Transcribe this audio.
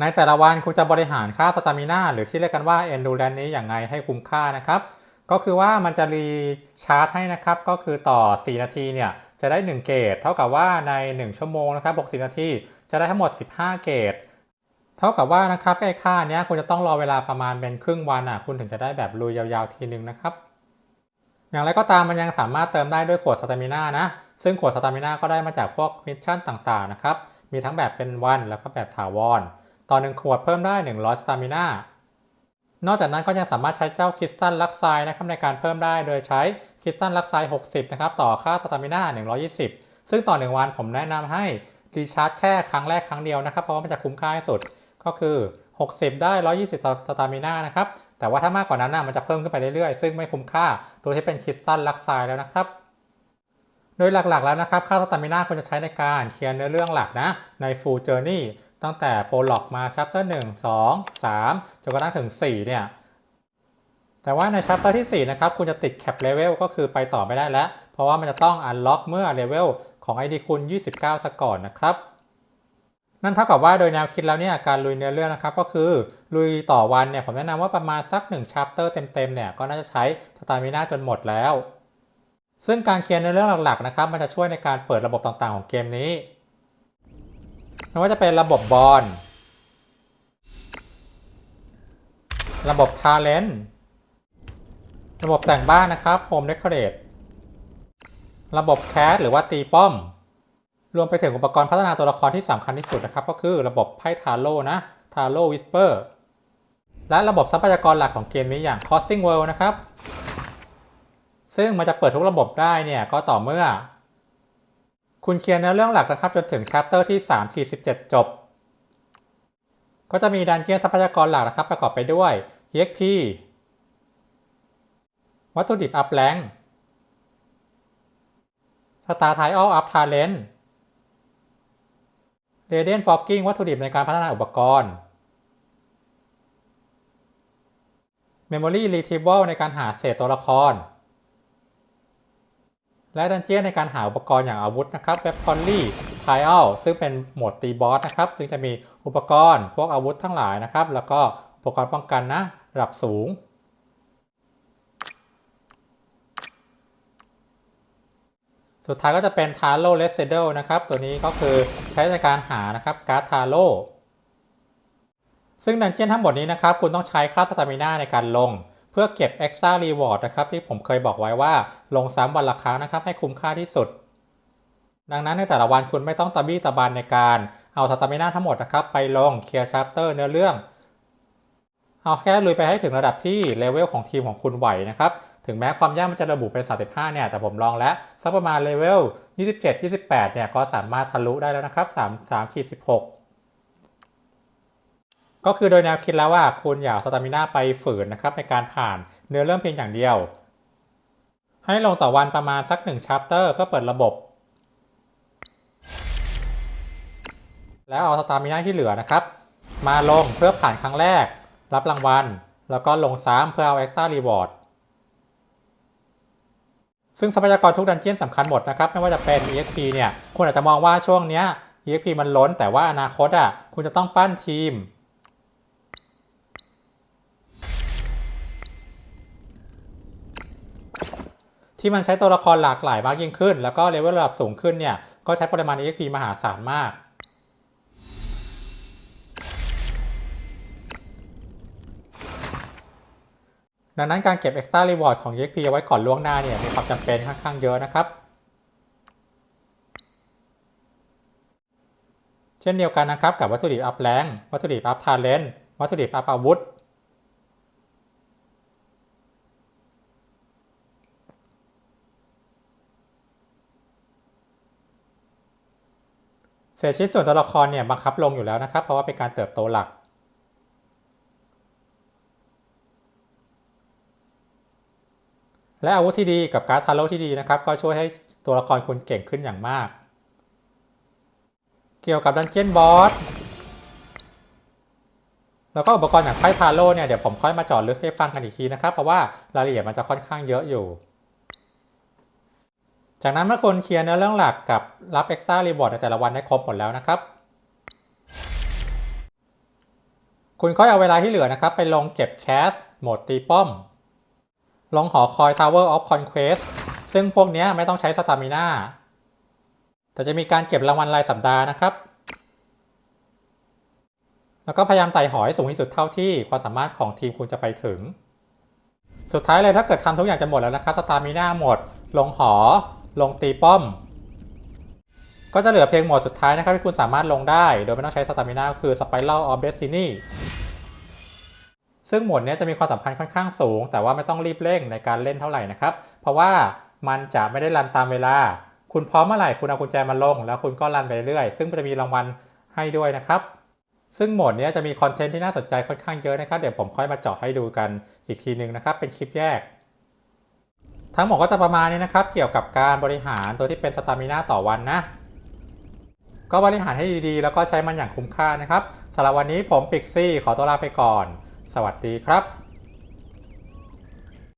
ในแต่ละวันคุณจะบริหารค่าสตามิน่าหรือที่เรียกกันว่า endurance นี้อย่างไรให้คุ้มค่านะครับ ก็คือว่ามันจะรีชาร์จให้นะครับ ก็คือต่อ 4 นาทีเนี่ยจะได้ 1 เกรดเท่ากับว่าใน 1 ชั่วโมงนะครับ60นาทีจะได้ทั้งหมด 15 เกรดเท่ากับว่านะครับไอ้ค่าเนี้ยคุณจะต้องรอเวลาประมาณเป็นครึ่งวันอะคุณถึงจะได้แบบลุยยาวๆทีนึงนะครับ อย่างไรก็ตามมันยังสามารถเติมได้ด้วยขวดสตามิน่านะ ซึ่งขวดสตามิน่าก็ได้มาจากพวกมิชชั่นต่างๆนะครับมีทั้งแบบเป็นวันแล้วก็แบบถาวร ต่อหนึ่งขวดเพิ่มได้ 100 สตามิน่านอกจากนั้นก็ยังสามารถใช้เจ้าคริสตัลลักไซนะครับในการเพิ่มได้โดยใช้คริสตัลลักไซ60 นะครับ ต่อค่าสตามิน่า120 ซึ่งต่อ 1 วันผมแนะนำให้รีชาร์จแค่ครั้งแรกครั้งเดียวนะครับ เพราะว่ามันจะคุ้มค่าที่สุดก็คือ 60 ได้ 120 สตามิน่านะครับแต่ว่าถ้ามากกว่านั้นนะมันจะเพิ่มขึ้นไปเรื่อยๆ ซึ่งไม่คุ้มค่าตัวที่เป็นคริสตัลลักไซแล้วนะครับโดยหลักๆแล้วนะครับค่าสตามิน่าควรจะใช้ในการเคลียร์เนื้อเรื่องหลักนะใน Full Journey ตั้งแต่โปรล็อกมา Chapter 1 2 3จนกระทั่งถึง4เนี่ยแต่ว่าใน Chapter ที่ 4 นะครับ คุณจะติดแคปเลเวลก็คือไปต่อไม่ได้แล้ว เพราะว่ามันจะต้องอันล็อกเมื่อเลเวลของ ID คุณ 29ซะก่อนนะครับ นั่นเท่ากับว่าโดยแนวคิดแล้วเนี่ยการลุยเนื้อเรื่องนะครับ ก็คือลุยต่อวันเนี่ยผมแนะนำว่าประมาณสัก1 chapter เต็มๆเนี่ยก็น่าจะใช้สตามิน่าจนหมดแล้ว ซึ่งการเคลียร์เนื้อเรื่องหลักๆนะครับมันจะช่วยในการเปิดระบบต่างๆของเกมนี้ ไม่ว่าจะเป็นระบบบอลระบบทาเลนระบบแต่งบ้านนะครับโฮมเดคอเรทระบบแคสหรือว่าตีป้อม รวมไปถึงอุปกรณ์พัฒนาตัวละครที่สำคัญที่สุดนะครับ ก็คือระบบไพ่ทาโร่นะทาโร่วิสเปอร์และระบบทรัพยากรหลักของเกมนี้อย่าง Crossing World นะครับ ซึ่งมันจะเปิดทุกระบบได้เนี่ยก็ต่อเมื่อ คุณเคลียร์เนื้อเรื่องหลักนะครับจนถึงชัปเตอร์ที่3ขีด17 จบ ก็จะมีดันเจียนทรัพยากรหลักนะครับประกอบไปด้วย EXP วัตถุดิบอัพแรงสตาร์ไทออลอัพทาเลนเรเดนฟอกกิ้งวัตถุดิบในการพัฒนาอุปกรณ์ Memory Retrieval ในการหาเศษตัวละคร และดันเจี้ยนในการหาอุปกรณ์อย่างอาวุธนะครับ w e a p o n r y Trial ซึ่งเป็นโหมดตีบอสนะครับซึ่งจะมีอุปกรณ์พวกอาวุธทั้งหลายนะครับ แล้วก็อุปกรณ์ป้องกันนะระดับสูง สุดท้ายก็จะเป็น t a r o r e s i d e l นะครับ ตัวนี้ก็คือใช้ในการหานะครับการ์ดทาโร่ซึ่งดันเจี้ยนทั้งหมดนี้นะครับ คุณต้องใช้ค่าสตามิน่าในการลง พื่อเก็บ Extra Reward นะครับที่ผมเคยบอกไว้ว่าลงซ้ำวันละครั้งนะครับให้คุ้มค่าที่สุด ดังนั้นในแต่ละวันคุณไม่ต้องตะบี้ตะบันในการเอาสตามิน่าทั้งหมดนะครับไปลงเคลียร์ชัปเตอร์เนื้อเรื่อง เอาแค่ลุยไปให้ถึงระดับที่เลเวลของทีมของคุณไหวนะครับ ถึงแม้ความยากมันจะระบุเป็น 35 เนี่ย แต่ผมลองแล้วสักประมาณเลเวล 27 28 เนี่ยก็สามารถทะลุได้แล้วนะครับ3 3ขีด16 ก็คือโดยแนวคิดแล้วว่าคุณอย่าสตามิน่าไปฝืนนะครับในการผ่านเนื้อเรื่องเพียงอย่างเดียว ให้ลงต่อวันประมาณสัก1 chapter เพื่อเปิดระบบ แล้วเอาสตามิน่าที่เหลือนะครับ มาลงเพื่อผ่านครั้งแรก รับรางวัล แล้วก็ลงซ้ำเพื่อเอา extra reward ซึ่งทรัพยากรทุกดันเจียนสำคัญหมดนะครับ ไม่ว่าจะเป็น EXP เนี่ยคุณอาจจะมองว่าช่วงเนี้ย EXP มันล้น แต่ว่าอนาคตอะคุณจะต้องปั้นทีม ที่มันใช้ตัวละครหลากหลายมากยิ่งขึ้น แล้วก็เลเวลระดับสูงขึ้นเนี่ยก็ใช้ปริมาณ EXP มหาศาลมาก ดังนั้นการเก็บ Extra Reward ของ EXP เอาไว้ก่อนล่วงหน้าเนี่ยมีความจำเป็นค่อนข้างเยอะนะครับ เช่นเดียวกันนะครับกับวัตถุดิบอัพแรงวัตถุดิบอัพทาเลนวัตถุดิบอัพอาวุธ เศษชิ้นส่วนตัวละครเนี่ยบังคับลงอยู่แล้วนะครับ เพราะว่าเป็นการเติบโตหลัก และอาวุธที่ดีกับการ์ดทาโร่ที่ดีนะครับ ก็ช่วยให้ตัวละครคุณเก่งขึ้นอย่างมาก เกี่ยวกับดันเจียนบอสแล้วก็อุปกรณ์อย่างไพ่ทาโร่เนี่ยเดี๋ยวผมค่อยมาจอดลึกให้ฟังกันอีกทีนะครับ เพราะว่ารายละเอียดมันจะค่อนข้างเยอะอยู่ จากนั้นเมื่อคุณเคลียร์เนื้อเรื่องหลักกับรับ Extra Reward ในแต่ละวันได้ครบหมดแล้วนะครับ คุณก็เอาเวลาที่เหลือนะครับ ไปลงเก็บแคสโหมดตีป้อม ลงหอคอย Tower of Conquest ซึ่งพวกนี้ไม่ต้องใช้สตามิน่าแต่จะมีการเก็บรางวัลรายสัปดาห์นะครับ แล้วก็พยายามไต่หอให้สูงที่สุดเท่าที่ความสามารถของทีมคุณจะไปถึง สุดท้ายเลยถ้าเกิดทำทุกอย่างจะหมดแล้วนะครับสตามิน่าหมด ลงหอ ลงตีป้อม ก็จะเหลือเพียงหมดสุดท้ายนะครับที่คุณสามารถลงได้ โดยไม่ต้องใช้สตามินาคือ Spiral of Destiny ซึ่งหมดนี้จะมีความสำคัญค่อนข้างสูง แต่ว่าไม่ต้องรีบเร่งในการเล่นเท่าไหร่นะครับ เพราะว่ามันจะไม่ได้รันตามเวลา คุณพร้อมเมื่อไหร่คุณเอากุญแจมาลง แล้วคุณก็รันไปเรื่อยๆซึ่งจะมีรางวัลให้ด้วยนะครับ ซึ่งหมดนี้จะมีคอนเทนต์ที่น่าสนใจค่อนข้างเยอะนะครับ เดี๋ยวผมค่อยมาเจาะให้ดูกันอีกทีหนึ่งนะครับ เป็นคลิปแยก ทั้งหมดก็จะประมาณนี้นะครับ เกี่ยวกับการบริหารตัวที่เป็นสตามิน่าต่อวันนะ ก็บริหารให้ดีๆ แล้วก็ใช้มันอย่างคุ้มค่านะครับสำหรับวันนี้ผมปิกซี่ขอตัวลาไปก่อน สวัสดีครับ